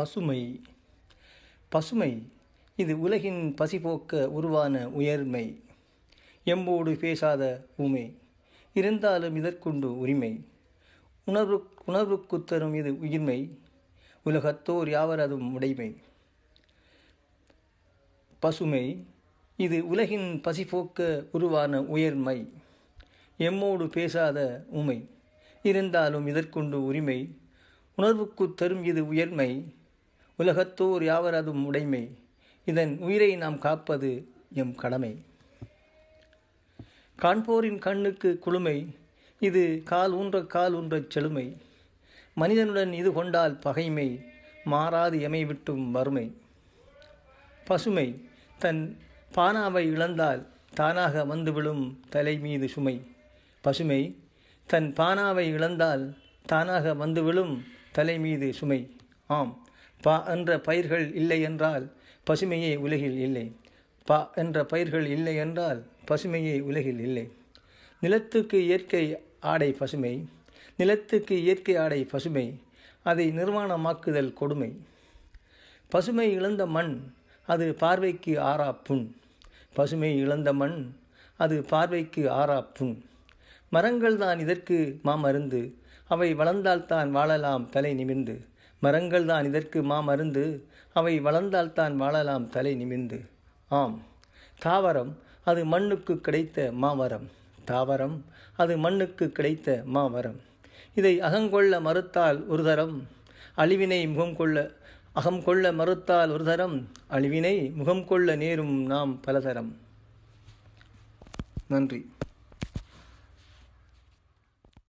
பசுமை பசுமை இது உலகின் பசிபோக்க உருவான உயர்மை. எம்போடு பேசாத ஊமை இருந்தாலும் இதற்குண்டு உரிமை. உணர்வு உணர்வுக்கு தரும் இது உயிர்மை உலகத்தோர் யாவரதும் உடைமை. பசுமை இது உலகின் பசிபோக்க உருவான உயர்மை. எம்மோடு பேசாத உமை இருந்தாலும் இதற்குண்டு உரிமை. உணர்வுக்குத் தரும் இது உயர்மை உலகத்தோர் யாவரதும் உடைமை? இதன் உயிரை நாம் காப்பது எம் கடமை. காண்போரின் கண்ணுக்கு குளுமை இது கால் ஊன்ற கால் ஊன்றச் செழுமை. மனிதனுடன் இது கொண்டால் பகைமை மாறாது எமை விட்டும் வறுமை. பசுமை தன் பானாவை இழந்தால் தானாக வந்து விழும் தலை மீது சுமை. பசுமை தன் பானாவை இழந்தால் தானாக வந்து விழும் தலை மீது சுமை. ஆம் பா என்ற பயிர்கள் இல்லை என்றால் பசுமையே உலகில் இல்லை. பா என்ற பயிர்கள் இல்லை என்றால் பசுமையே உலகில் இல்லை. நிலத்துக்கு இயற்கை ஆடை பசுமை. நிலத்துக்கு இயற்கை ஆடை பசுமை. அதை நிர்வாணமாக்குதல் கொடுமை. பசுமை இழந்த மண் அது பார்வைக்கு ஆறா புண். பசுமை இழந்த மண் அது பார்வைக்கு ஆறா புண். மரங்கள் தான் இதற்கு மாமருந்து. அவை வளர்ந்தால்தான் வாழலாம் தலை நிமிர்ந்து. மரங்கள் தான் இதற்கு மா மருந்து. அவை வளர்ந்தால்தான் வாழலாம் தலை நிமிர்ந்து. ஆம் தாவரம் அது மண்ணுக்கு கிடைத்த மாமரம் தாவரம் அது மண்ணுக்கு கிடைத்த மாமரம் இதை அகங்கொள்ள மறுத்தால் ஒரு தரம் அழிவினை முகம் கொள்ள அகம் கொள்ள மறுத்தால் ஒரு தரம் அழிவினை முகம் கொள்ள நேரும் நாம் பலதரம். நன்றி.